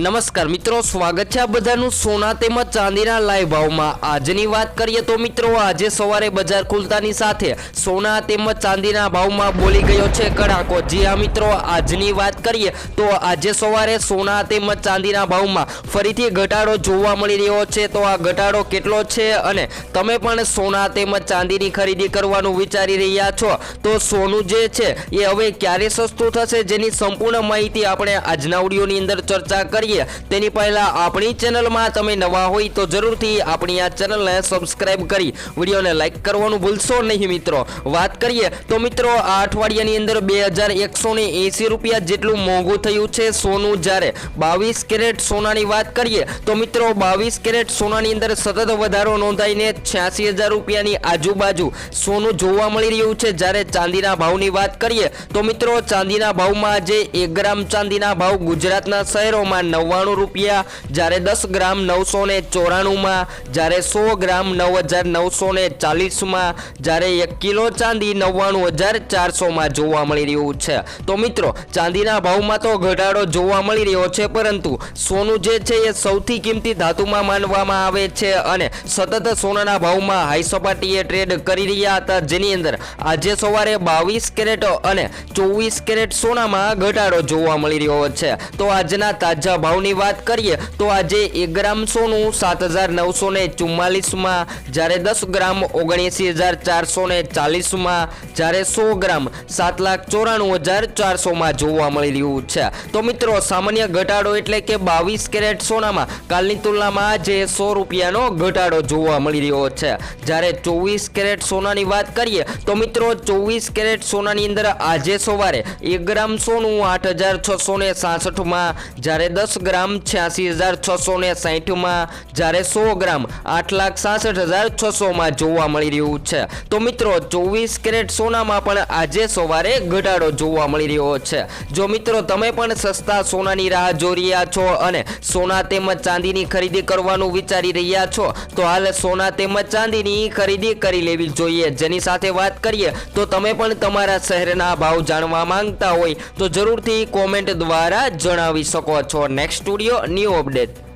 નમસ્કાર મિત્રો, સ્વાગત છે આ બધાનું સોના તેમજ ચાંદીના લાઈવ ભાવમાં. આજની વાત કરીએ તો મિત્રો, આજે સવારે બજાર ખુલતાની સાથે સોના તેમજ ચાંદીના ભાવમાં બોલી ગયો છે કડાકો. જી હા મિત્રો, આજની વાત કરીએ તો આજે સવારે સોના તેમજ ચાંદીના ભાવમાં ફરીથી ઘટાડો જોવા મળી રહ્યો છે. તો આ ઘટાડો કેટલો છે અને તમે પણ સોના તેમજ ચાંદીની ખરીદી કરવાનું વિચારી રહ્યા છો? તો સોનું જે છે એ હવે ક્યારે સસ્તું થશે જેની સંપૂર્ણ માહિતી આપણે આજના ઓડિયોની અંદર ચર્ચા કરીએ. તેની પહેલા આપણી ચેનલમાં તમે નવા હોય તો જરૂરથી આપણી આ ચેનલને સબસ્ક્રાઈબ કરી વિડીયોને લાઈક કરવાનું ભૂલશો નહીં મિત્રો. વાત કરીએ તો મિત્રો, આ અઠવાડિયાની અંદર બે હજાર એકસો ને એંસી રૂપિયા જેટલું મોંઘું થયું છે સોનું જ્યારે. બાવીસ કેરેટ સોનાની વાત કરીએ તો મિત્રો, બાવીસ કેરેટ સોનાની અંદર સતત વધારો નોંધાઈને છ્યાસી હજાર રૂપિયાની આજુબાજુ સોનું જોવા મળી રહ્યું છે. જ્યારે ચાંદીના ભાવની વાત કરીએ તો મિત્રો, ચાંદીના ભાવમાં આજે એક ગ્રામ ચાંદીના ભાવ ગુજરાતના શહેરોમાં નવ્વાણું રૂપિયા. જ્યારે દસ ગ્રામ નવસો ને ચોરાણુંમાં, જ્યારે સો ગ્રામ નવ હજાર નવસો ને ચાલીસમાં, જ્યારે એક કિલો ચાંદી નવ્વાણું હજાર ચારસોમાં જોવા મળી રહ્યું છે. તો મિત્રો, ચાંદીના ભાવમાં તો ઘટાડો જોવા મળી રહ્યો છે, પરંતુ સોનું જે છે એ સૌથી કિંમતી ધાતુમાં માનવામાં આવે છે અને સતત સોનાના ભાવમાં હાઈ સપાટીએ ટ્રેડ કરી રહ્યા હતા. જેની અંદર આજે સવારે બાવીસ કેરેટ અને ચોવીસ કેરેટ સોનામાં ઘટાડો જોવા મળી રહ્યો છે. તો આજના તાજા ભાવની વાત કરીએ તો આજે એક ગ્રામ સોનું સાત હજાર નવસો ને ચુમ્માલીસમાં, જ્યારે દસ ગ્રામ ઓગણએંસી હજાર ચારસો ને ચાલીસમાં, જ્યારે સો ગ્રામ સાત લાખ ચોરાણું હજાર ચારસોમાં જોવા મળી રહ્યું છે. તો મિત્રો, સામાન્ય ઘટાડો એટલે કે બાવીસ કેરેટ સોનામાં કાલની તુલનામાં આજે સો રૂપિયાનો ઘટાડો જોવા મળી રહ્યો છે. જ્યારે ચોવીસ કેરેટ સોનાની વાત કરીએ તો મિત્રો, ચોવીસ કેરેટ સોનાની અંદર આજે સવારે એક ગ્રામ સોનું આઠ હજાર છસો ને સાસઠમાં, જ્યારે દસ ગ્રામ છ્યાસી હજાર છસો ને સાહીઠમાં જ્યારે સો ગ્રામ આઠ લાખ સાસઠ હજાર છસોમાં જોવા મળી રહ્યું છે. તો મિત્રો, ચોવીસ કેરેટ સોનામાં પણ આજે સવારે ઘટાડો જોવા મળી રહ્યો છે. જો મિત્રો, તમે પણ સસ્તા સોનાની રાહ જોઈ રહ્યા છો અને સોના તેમજ ચાંદીની ખરીદી કરવાનું વિચારી રહ્યા છો, તો હાલ સોના તેમજ ચાંદીની ખરીદી કરી લેવી જોઈએ. જેની સાથે વાત કરીએ, તો તમે પણ તમારા શહેરના ભાવ જાણવા માંગતા હોય તો જરૂરથી કોમેન્ટ દ્વારા જણાવી શકો છો. Next studio new update